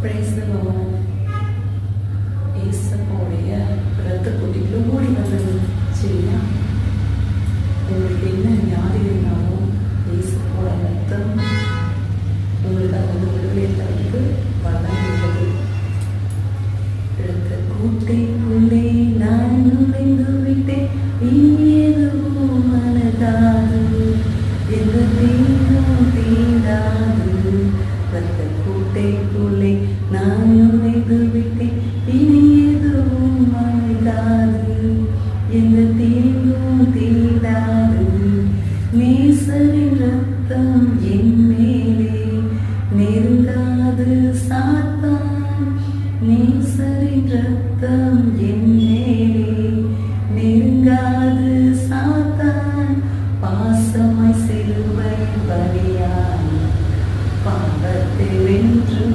Price ஏசப்போடைய ரத்த குட்டிகளும் ஓடி வந்தது சரியா உங்களுக்கு என்ன வியாதி இருந்தாலும் ஏசப்போட ரத்தம் உங்களுக்கு அது வந்து விடுதலை வந்து வளர்ந்தது ரத்த கூட்டைக்குள்ளே நான் நுழைந்து விட்டேன் நீ எதுவும் மனதாகும் எந்த தீங்கும் தீண்டாது. நேசரின் ரத்தம் என் மேலே நெருங்காது சாத்தான். நேசரின் ரத்தம் என் மேலே நெருங்காது சாத்தான். பாசமாய் சிலுவை பலியாய் பாவத்தை வென்று